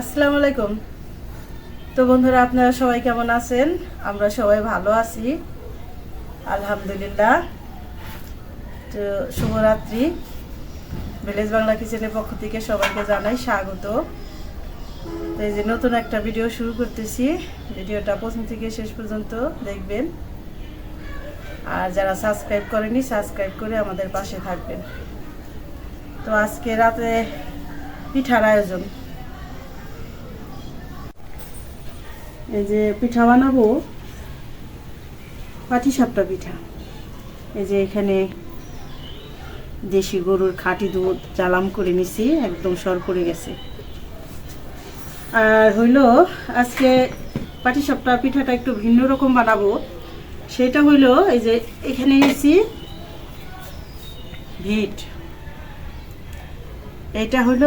আসসালামু আলাইকুম। তো বন্ধুরা, আপনারা সবাই কেমন আছেন? আমরা সবাই ভালো আছি। আলহামদুলিল্লাহ। তো শুভরাত্রি। ভিলেজ বাংলা কিচেনের পক্ষ থেকে সবাইকে জানাই স্বাগত। তো এই যে নতুন একটা ভিডিও শুরু করতেছি। ভিডিওটা প্রথম থেকে শেষ পর্যন্ত দেখবেন। আর যারা সাবস্ক্রাইব করেনি, সাবস্ক্রাইব করে আমাদের পাশে থাকবেন। তো আজকে রাতে পিঠার আয়োজন। এই যে পিঠা বানাবো, পাটি সাপটা পিঠা। এই যে এখানে দেশি গরুর খাঁটি দুধ জালাম করে নিছি, একদম সর পড়ে গেছে। আর হইল, আজকে পাটি সাপটা পিঠাটা একটু ভিন্ন রকম বানাবো। সেটা হইল, এই যে এখানে নিয়েছি ভিট। এইটা হইল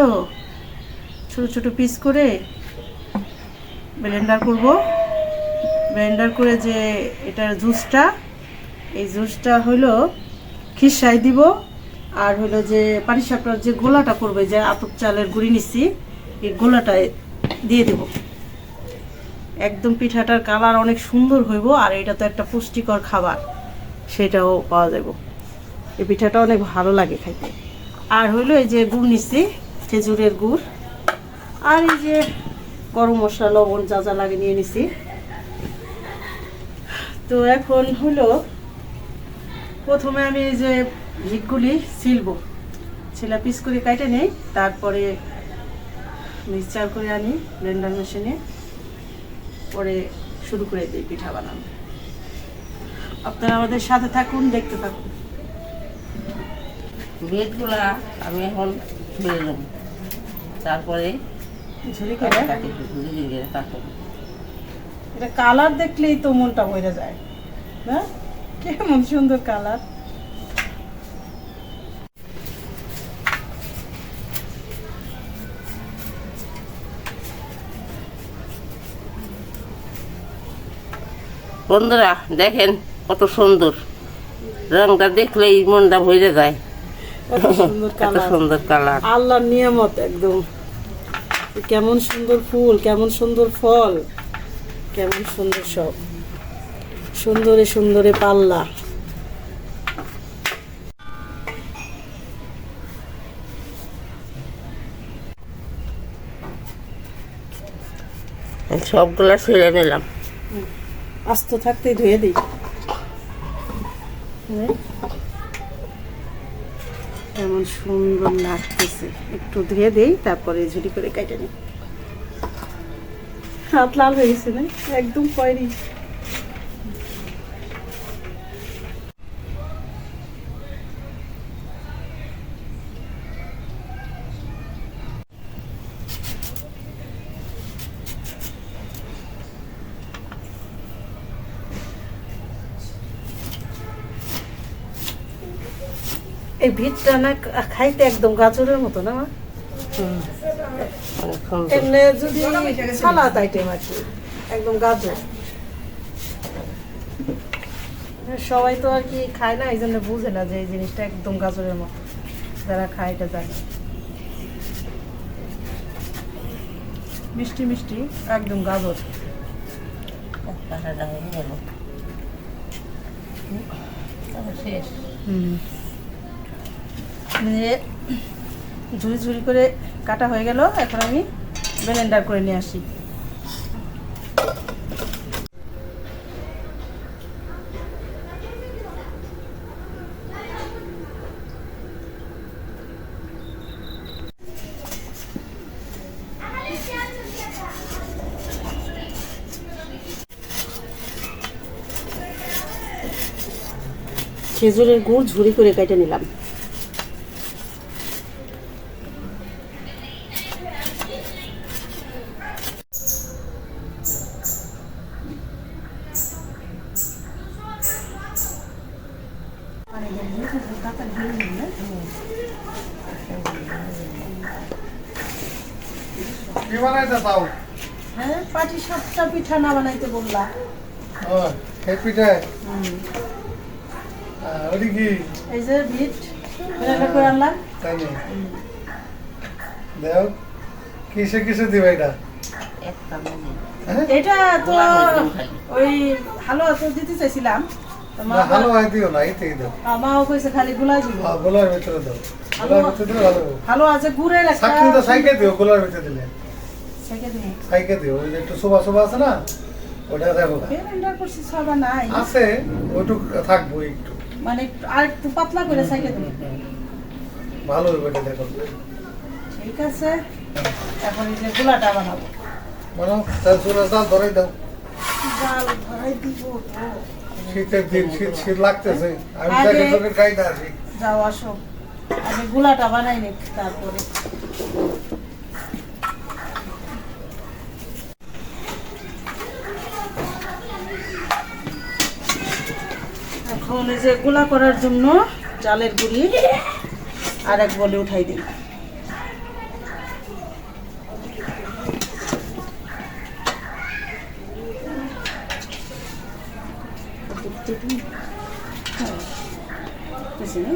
ছোট ছোট পিস করে ব্লেন্ডার করব। ব্লেন্ডার করে যে এটার জুসটা, এই জুসটা হলো খিসাই দিব, আর হলো যে পাটিসাপটার যে গোলাটা করবে, যে আতপ চালের গুঁড়ি নিচ্ছি এই গোলাটা দিয়ে দেব। একদম পিঠাটার কালার অনেক সুন্দর হইব, আর এটা তো একটা পুষ্টিকর খাবার, সেটাও পাওয়া যাব এই পিঠাটা অনেক ভালো লাগে খাইতে। আর হইল এই যে গুড় নিচ্ছি খেজুরের গুড়, আর এই যে গরম মশলা, লবণ যা যা লাগে নিয়ে নিছি। তো এখন হলো, প্রথমে আমি এই যে ভিটগুলি ছিলব, ছেলা পিস করে কাটে নেই, তারপরে মিক্সচার করে আনি ব্লেন্ডার মেশিনে, পরে শুরু করে দিই পিঠা বানানো। আপনারা আমাদের সাথে থাকুন, দেখতে থাকুন। বেডগুলা আমি এখন নেব তারপরে ঝুরি করে এটা কালার দেখলেই তো মনটা বইরে যায় না? কেমন সুন্দর কালার। বন্ধুরা দেখেন কত সুন্দর। রংটা দেখলেই মনটা ভরে যায়। কত সুন্দর কত কালার। সুন্দর কালার। আল্লাহর নিয়ামত একদম। কেমন সুন্দর ফুল কেমন সুন্দর ফল কেমন সুন্দর সব। সুন্দরে সুন্দরে পাল্লা। সবগুলা ছেড়ে নিলাম। আস্ত থাকতে ধুয়ে দিই হুম। কেমন সুন্দর লাগতেছে। একটু ধুয়ে দেই, তারপরে ঝুড়ি করে কেটে নিই। হাত লাল হয়ে গেছে না? একদম পয়রি এই ভিতটা না খাইতে একদম গাজরের মতো না মা? এমনি যদি সালাদ আইটেম আর কি একদম গাজর। সবাই তো আর কি খায় না এই জন্য বুঝে না যে এই জিনিসটা একদম গাজরের মতো যারা খায় এটা জানে। মিষ্টি মিষ্টি একদম গাজর। শেষ। হুম। মানে ঝুড়ি ঝুড়ি করে কাটা হয়ে গেল। এখন আমি ব্লেন্ডার করে নিয়ে আসি। খেজুরের গুড় ঝুড়ি করে কেটে নিলাম কি বানাইতে চাও হ্যাঁ পাটি সাপটা বানাইতে বললা? ও খেত পিঠে। ওটি কি? এই যে বিট ব্লেন্ডার করে আনলাম। তাই নি দেও কিসে কিসে দিবে এটা? হ্যাঁ। এটা তো। ওই হালুয়া তো দিতে চাইছিলাম। মা না দিও না দাও। মাও কইছে খালি গুলাই দিব। হ্যাঁ, গোলার ভিতরে দাও। গোলার ভিতরে দিলে ভালো আছে গুড়ের একটা সাকিন তো সাইকে দিও গোলার ভিতরে দিলে। সাইকে দিও ওই যে একটু শোভা শোভা আছে না ওটা না। ব্লেন্ডার করছি সবা নাই। আছে ওইটুক থাকব একটু। মানে একটু- আর একটু পাতলা করে সাইকে দিই ভালো হবে এটা দেখো। ঠিক আছে এখন এই যে গুলাটা বানাবো। মানে তার চুলা জাল ধরাই দাও। জাল ভরাই দিব তো। শীতের দিন শীত শীত লাগতেছে। আমি খাই না যাও আসো। আমি গুলাটা বানাই নি তারপরে। এখন এই যে গুলা করার জন্য চালের গুঁড়ি আর এক বলে উঠাই দিই হ্যাঁ। বুঝছি না?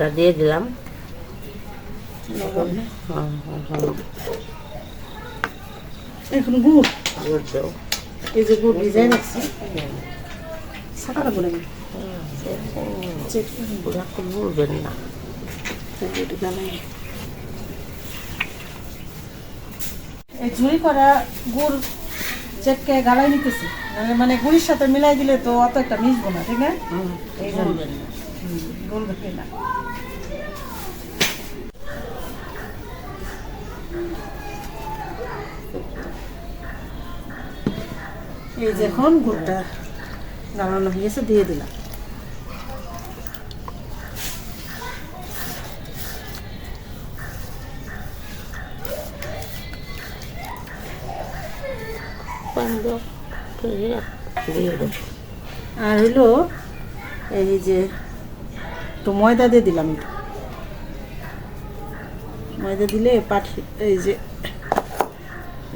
লবণটা দিয়ে দিলাম। এখন গুড়। গুড় দাও। এই যে গুড় ভিজাই রাখছি গুড়া না। এই ঝুড়ি করা গুড় চেটকে গালাই নিতেছি। মানে গুড়ির সাথে মিলাই দিলে তো অত একটা মিশবো না ঠিক না এই না গোল ঘটে না এই যে এখন গুড়টা গালানো হয়ে গেছে দিয়ে দিলাম। আর হইল এই যে একটু ময়দা দিয়ে দিলাম ময়দা দিলে পাঠি এই যে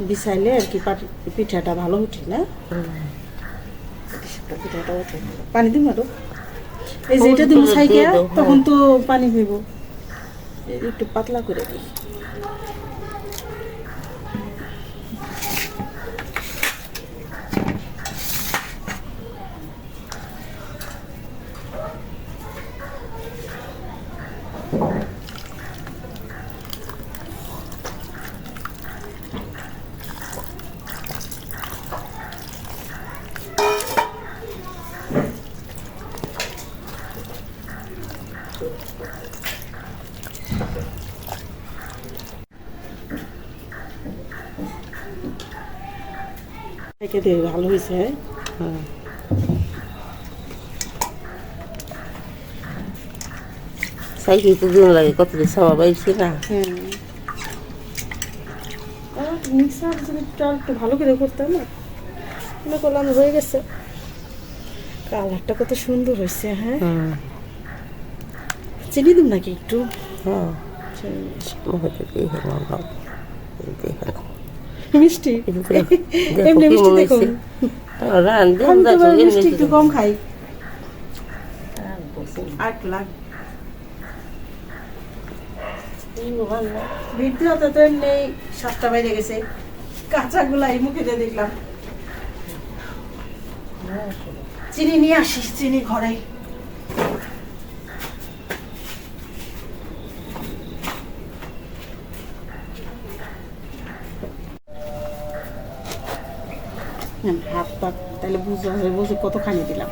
বিছাইলে আর কি পিঠাটা ভালো উঠে না? পিঠাটা উঠে পানি দিম আরও? এই যে এটা দিব দাও, হ্যাঁ। তখন তো পানি দিব একটু পাতলা করে দিই। দিয়ে ভালো হয়েছে হুম। সাইকেল তো দিন লাগে কত দিন সময় পাইছি না। হ্যাঁ মিক্সার যদি একটু ভালো করে করতাম না মনে করলাম হয়ে গেছে। কালারটা কত সুন্দর হয়েছে হ্যাঁ? চিনি দিম নাকি একটু? হ্যাঁ। চিনি। মিষ্টি। এমনি মিষ্টি দেখুন আমি তো মিষ্টি একটু কম খাই। তো সাতটা বাইরে গেছে। কাঁচাগুলা এই মুখে দিয়ে দেখলাম। চিনি নিয়ে আসিস চিনি ঘরে। পাত তাহলে বুঝতে হবে বুঝে কতখানি দিলাম।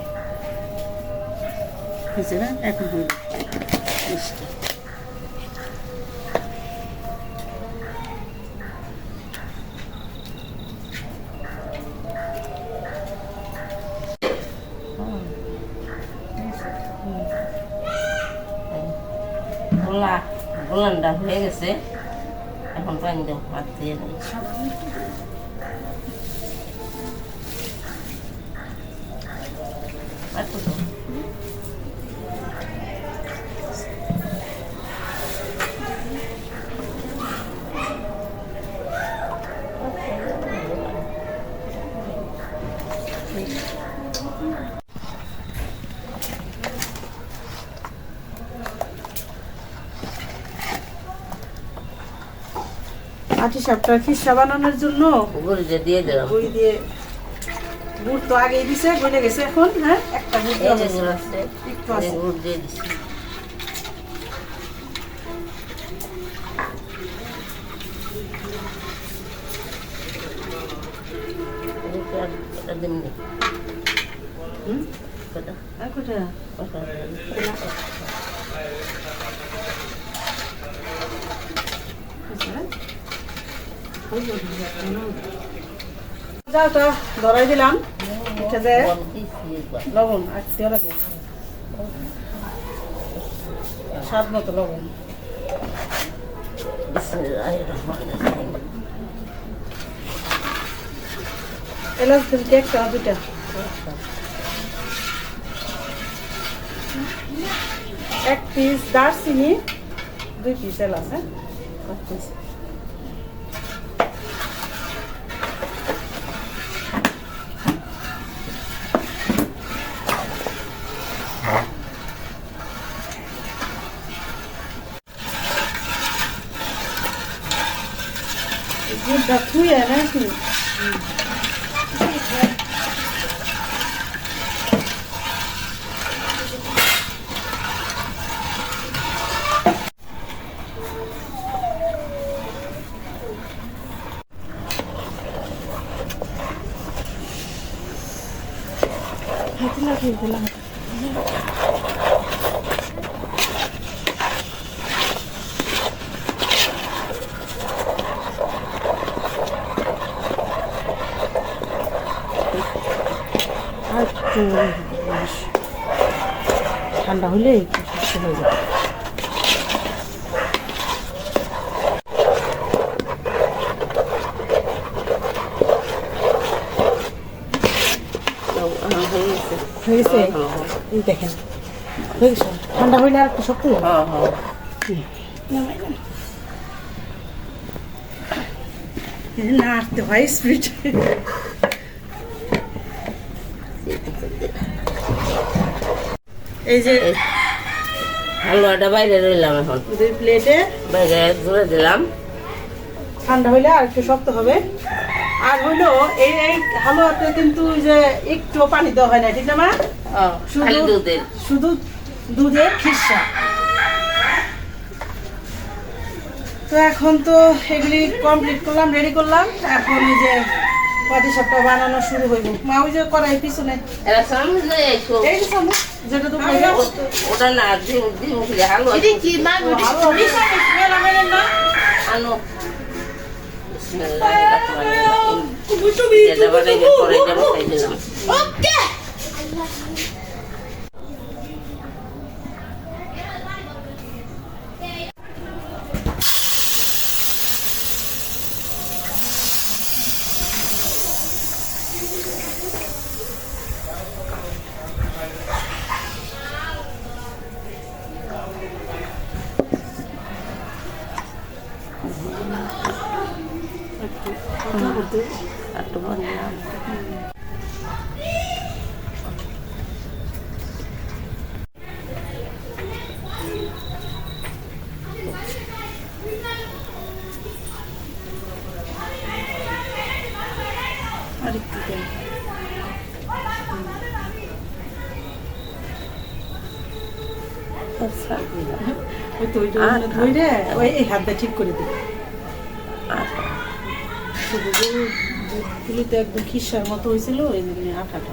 হয়েছে না? এখন হইল মিষ্টি গোলা গোলানটা হয়ে গেছে। এখন পানি দাও, হাত দিয়ে নেই আর তো দাও। আটি খিসা বানানোর জন্য। দিয়ে দিলাম। দিয়ে গুড় তো আগেই দিছে গলে গেছে এখন হ্যাঁ? একটা গুড়। গুড় আছে আছে। গুড় দিয়ে হুম? কটা? কটা? দিলাম। লবণ স্বাদ মতো লবণ। একটা এক পিস দারচিনি দুই পিস এলাচ হ্যাঁ? করতেছি গুড়টা থুয়ে নাকি হাতে লাগিয়ে দিলাম আর একটু বেশ ঠান্ডা হলে শক্ত হয়ে যাবে হ্যাঁ, গেছে দেখেন হয়ে গেছে ঠান্ডা হইলে আর একটু শক্ত হ্যাঁ এই যে হালুয়াটা বাইরে রইলাম এখন। দুই প্লেটে বাইরে ধরে দিলাম। ঠান্ডা হইলে আর একটু শক্ত হবে। আর হইল এই এই হালুয়াতে কিন্তু যে একটু পানি দেওয়া হয় না ঠিক না মা? শুধু- দুধের। শুধু দুধের খিসা। তো এখন তো এগুলি কমপ্লিট করলাম রেডি করলাম। এখন এই যে পাটি সাপটা বানানো শুরু হইব। মা ওই যে করাই পিছনে। এরা সামনে যায় এসো এই যে চামচ, যেটা তো ওটা না ডিম খেলে হালুয়া আনো। বিসমিল্লাহির রহমানির রহিম। একটু আচ্ছা। ওই ধইরে, ওই এই হাত ঠিক করে দিই আচ্ছা শুধু তো একদম খিসার মতো হয়েছিল, এই জন্য আঠাটা।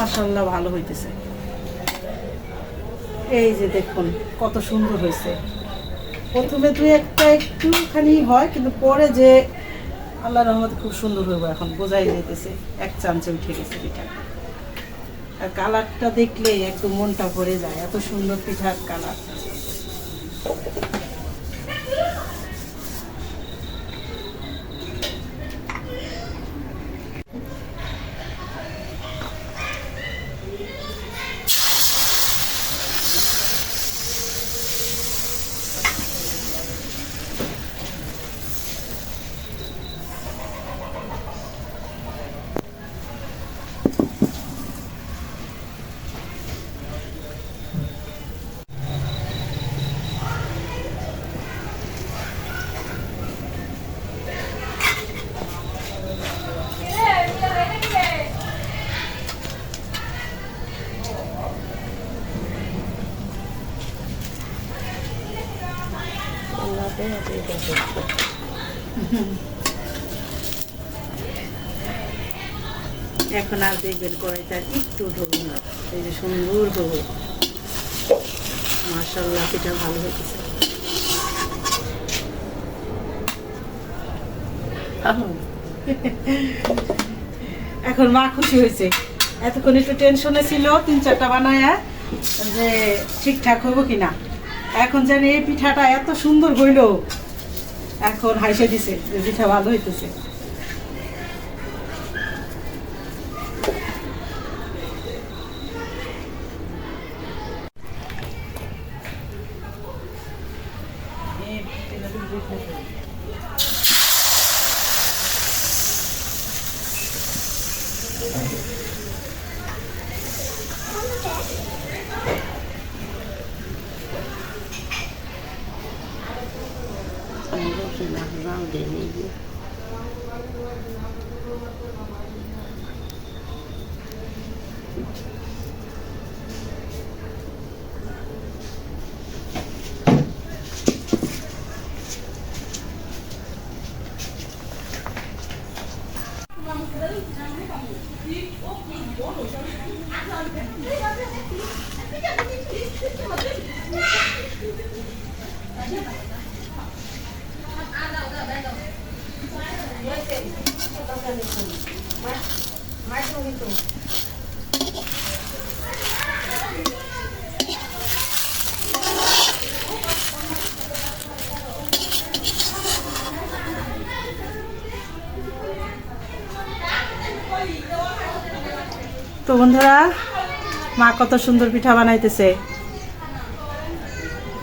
মাসাল্লাহ ভালো হইতেছে। এই যে দেখুন, কত সুন্দর হয়েছে। প্রথমে দুই একটা একটুখানি হয়, কিন্তু পরে যে আল্লাহ রহমত খুব সুন্দর হইব এখন, বোঝাই যেতেছে এক চামচে উঠে গেছে পিঠা। আর কালারটা দেখলে একদম মনটা ভরে যায়, এত সুন্দর পিঠার কালার হাতে হাতে এটা করতে। এখন আর দেখবেন কড়াইটা একটু ধরবো না। এই যে সুন্দর ধরবো মার্শাল্লাহ পিঠা ভালো হয়েছে এখন মা খুশি হয়েছে। এতক্ষণ একটু টেনশনে ছিল, তিন চারটা বানায়া, যে ঠিকঠাক হব কিনা। এখন জানি এই পিঠাটা এত সুন্দর হইল। এখন হাইসে দিছে পিঠা ভালো হইতেছে আমি বলছি না, যাও দিয়ে নিয়ে গিয়ে। তো বন্ধুরা মা কত সুন্দর পিঠা বানাইতেছে।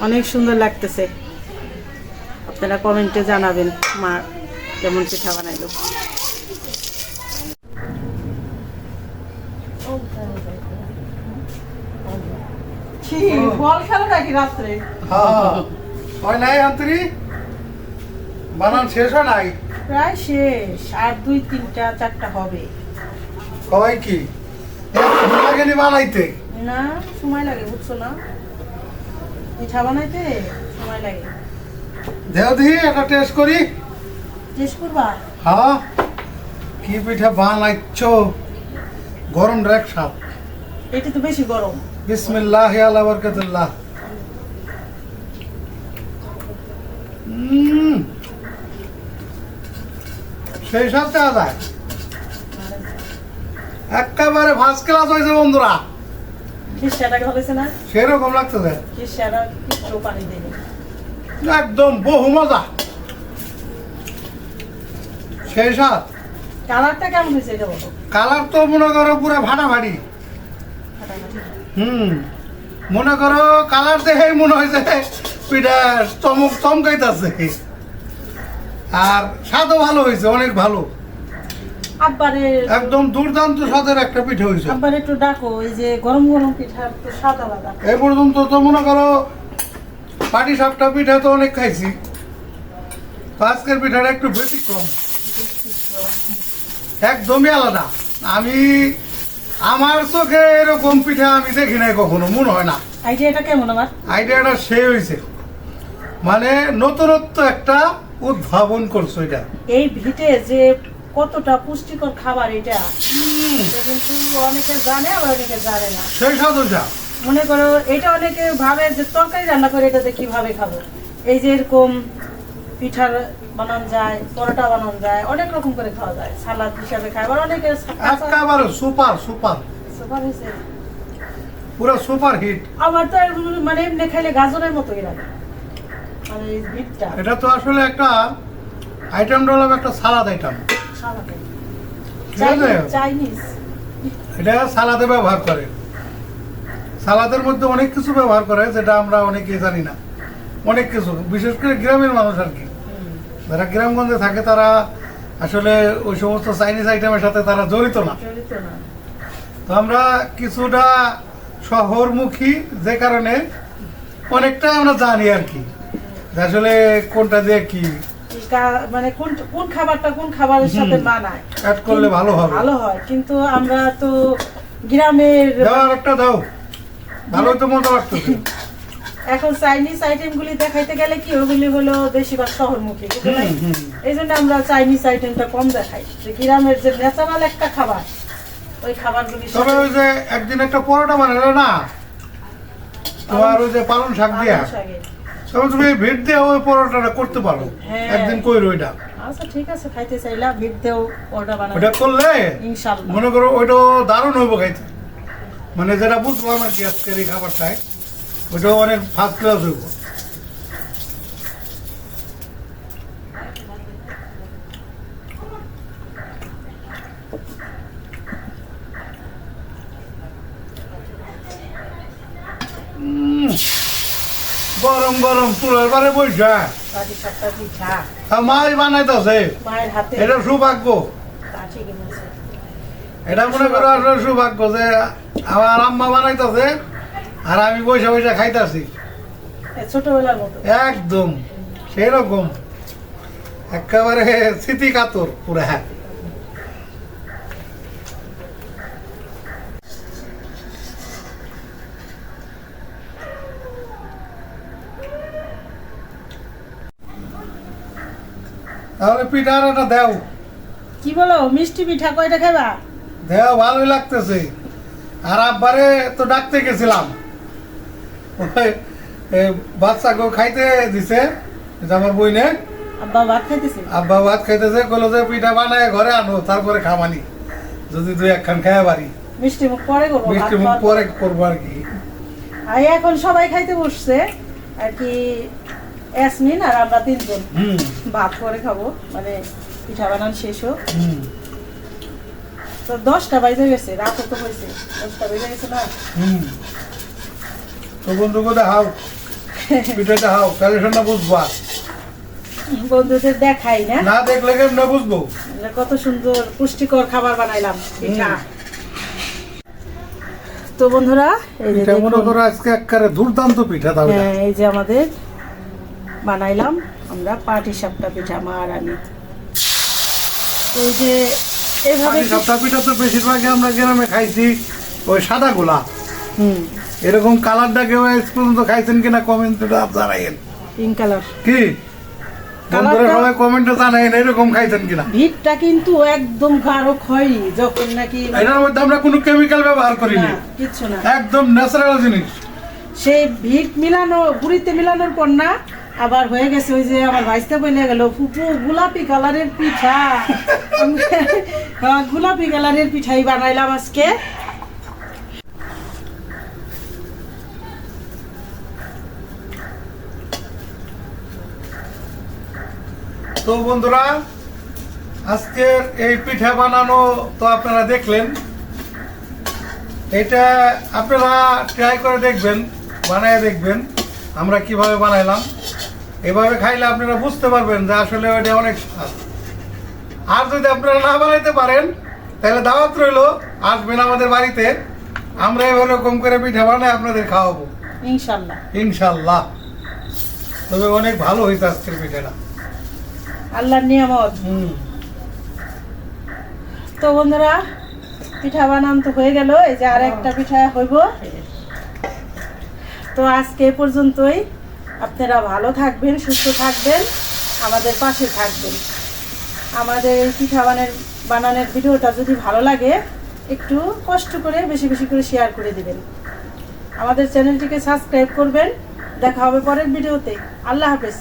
অনেক সুন্দর লাগতেছে। আপনারা কমেন্টে জানাবেন মা কেমন পিঠা বানাইলো। বল খেলো নাকি রাত্রে? হ্যাঁ। হয় নাই আন্তরি বানান শেষ হয় নাই? প্রায় শেষ আর দুই তিনটা চারটা হবে। কয় কি? লাগেনি বানাইতে? না সময় লাগে বুঝছ না? পিঠা বানাইতে সময় লাগে। দেহ দিহি একটা টেস্ট করি। টেস্ট করবা? হ্যাঁ। কি পিঠা বানাইছ? গরম রেক সাপ। এটা তো বেশি গরম। বিসমিল্লাহ আল্লাহ বরকতুল্লাহ। সেই সব দেওয়া যায়। একেবারে ফার্স্ট ক্লাস হয়েছে বন্ধুরা। সেরকম লাগতেছে। একদম বহু মজা। সেই সাথ। কালারটা কেমন হয়েছে কালার তো মনে করো পুরো ফাটাফাটি। হুম। মনে করো কালার দেখেই মনে হয়েছে পিঠা চমক চমকাইতেছে। আর স্বাদও ভালো হয়েছে অনেক ভালো। আব্বারে একদম দুর্দান্ত স্বাদের একটা পিঠে হয়েছে। আব্বার একটু ডাকো এই যে গরম গরম পিঠার তো স্বাদ আলাদা। এই পর্যন্ত তো মনে করো পাটি সাপটা পিঠা তো অনেক খাইছি। আজকের পিঠাটা একটু ব্যতিক্রম। একদমই আলাদা। আমি আমার চোখে এরকম পিঠা আমি দেখি নাই কখনো মনে হয় না। আইডিয়াটা কেমন আমার আইডিয়াটা সে হয়েছে। মানে নতুনত্ব একটা উদ্ভাবন করছ এটা। এই ভিটে যে কতটা পুষ্টিকর খাবার এটা। কিন্তু অনেকে জানে আবার অনেকে জানে না। সেই সাধুটা মনে করো এটা অনেকে ভাবে যে তরকারি রান্না করে এটাতে কীভাবে খাব। এই যে এরকম পিঠার বানান যায় পরোটা বানান যায় অনেক রকম করে খাওয়া যায়। সালাদ হিসাবে খায় আবার অনেকে একেবারে সুপার সুপার। সুপার হয়েছে। পুরো সুপার হিট। আমার তো মানে এমনি খাইলে গাজরের মতোই লাগে। মানে এটা তো আসলে একটা আইটেমটা হলো একটা সালাদ আইটেম চাইনিজ এটা সালাদে ব্যবহার করে। সালাদের মধ্যে অনেক কিছু ব্যবহার করে যেটা আমরা অনেকেই জানি না। অনেক কিছু বিশেষ করে গ্রামের মানুষ আর কি। যারা গ্রামগঞ্জে থাকে তারা আসলে ওই সমস্ত চাইনিজ আইটেমের সাথে তারা জড়িত না। তো আমরা কিছুটা শহরমুখী যে কারণে অনেকটা আমরা জানি আর কি। আসলে কোনটা দিয়ে কা- মানে কোন কোন খাবারটা কোন খাবারের সাথে মানায়? অ্যাড করলে ভালো হবে। ভালো হয় কিন্তু আমরা তো গ্রামের দাও একটা দাও। ভালোই তো মজা লাগতেছে। এখন চাইনিজ আইটেমগুলি দেখাইতে গেলে কি ওগুলি হলো বেশিরভাগ শহরমুখী। এই জন্য আমরা চাইনিজ আইটেমটা কম দেখাই। যে গ্রামের যে ন্যাচারাল একটা খাবার ওই খাবারগুলি তবে ওই যে একদিন একটা পরোটা বানালো না? তোমার ওই যে পালং শাক দিয়া? তবে তুমি ভিড় দিয়ে ওই পরোটাটা করতে পারো। হ্যাঁ। একদিন কই রইটা আচ্ছা ঠিক আছে খাইতে চাইলা ভিড় দেও ওটা বানাবো ওটা করলে মনে করো ওইটা দারুণ হইব খাইতে। মানে যেটা বুঝলাম আর কি আজকের এই খাবারটায় ওইটাও অনেক ফার্স্ট ক্লাস হইব। গরম গরম চুলের বইসা। মাই বানাইতেছে। এটা সৌভাগ্য। এটা মনে করো আসলে সৌভাগ্য যে আমার আম্মা বানাইতেছে আর আমি বসে বসে খাইতাছি। এ ছোটবেলার মতো। একদম। সেরকম একেবারে স্মৃতি কাতর পুরা। তাহলে পিঠার একটা দেও। কি বলো মিষ্টি পিঠা কয়টা খাবা দেও ভালোই লাগতেছে। আর আব্বারে তো ডাকতে গেছিলাম। বাচ্চাকে খাইতে দিছে যে আমার বইনে। আব্বা ভাত খাইতেছি? আব্বা ভাত খাইতেছে কলো যে পিঠা বানায় ঘরে আনো তারপরে খাবানি। যদি তুই একখান খাই পারি। মিষ্টি মুখ পরে করব মিষ্টি মুখ পরে। করব আর কি। আর এখন সবাই খাইতে বসছে। আর কি ইয়াসমিন আর আমরা তিনজন। ভাত করে খাব মানে পিঠা বানান শেষ হোক। তো দশটা বাজে গেছে তো হয়েছে। দশটা বেজে গেছে না? তো বন্ধুকে দেখাও পিঠাটা হাও তাহলে শোনা বুঝবা। বন্ধুদের দেখাই না। না দেখলে কেমন বুঝব? কত সুন্দর পুষ্টিকর খাবার বানাইলাম পিঠা। তো বন্ধুরা এই যে মনে করো আজকে একবারে দুর্দান্ত পিঠা তাহলে। হ্যাঁ, এই যে আমাদের বানাইলাম। আমরা পাটি সাপটা পিঠা মা আর আমি। তো যে এভাবে সপ্তাহ পিঠা তো বেশিরভাগই আমরা গ্রামে খাইছি ওই সাদা গোলা। হুম। এরকম কালারটা কেউ আজ পর্যন্ত খাইছেন কিনা কমেন্টে জানাইন পিঙ্ক কালার কি? বন্ধুরা সবাই কমেন্টে জানাইন এরকম খাইছেন কিনা? কিন্তু একদম গাঢ় যখন নাকি এটার মধ্যে আমরা কোনো কেমিক্যাল ব্যবহার করিনি। না একদম ন্যাচারাল জিনিস। সেই ভিট মিলানো গুড়িতে মিলানোর পর না আবার হয়ে গেছে ওই যে আমার ভাইস্তা বলে গেল ফুপু গোলাপি কালারের পিঠা। হ্যাঁ, গোলাপি কালারের পিঠাই বানাইলাম আজকে। তো বন্ধুরা আজকের এই পিঠা বানানো তো আপনারা দেখলেন। এটা আপনারা ট্রাই করে দেখবেন বানায় দেখবেন। আমরা কীভাবে বানাইলাম? এভাবে খাইলে আপনারা বুঝতে পারবেন যে আসলে ওইটা অনেক স্বাদ। আর যদি আপনারা না বানাইতে পারেন তাহলে দাওয়াত রইল আসবেন আমাদের বাড়িতে আমরা এরকম করে পিঠা বানাই আপনাদের খাওয়াবো। ইনশাল্লাহ। ইনশাল্লাহ। তবে অনেক ভালো হয়েছে আজকের পিঠাটা। আল্লাহর নিয়ামত। হুম। তো বন্ধুরা পিঠা বানান তো হয়ে গেল এই যে আর একটা পিঠা হইব। তো আজকে পর্যন্তই। আপনারা ভালো থাকবেন, সুস্থ থাকবেন, আমাদের পাশে থাকবেন। আমাদের এই পিঠা বানের বানানোর ভিডিওটা যদি ভালো লাগে, একটু কষ্ট করে বেশি বেশি করে শেয়ার করে দিবেন। আমাদের চ্যানেলটিকে সাবস্ক্রাইব করবেন। দেখা হবে পরের ভিডিওতে। আল্লাহ হাফেজ।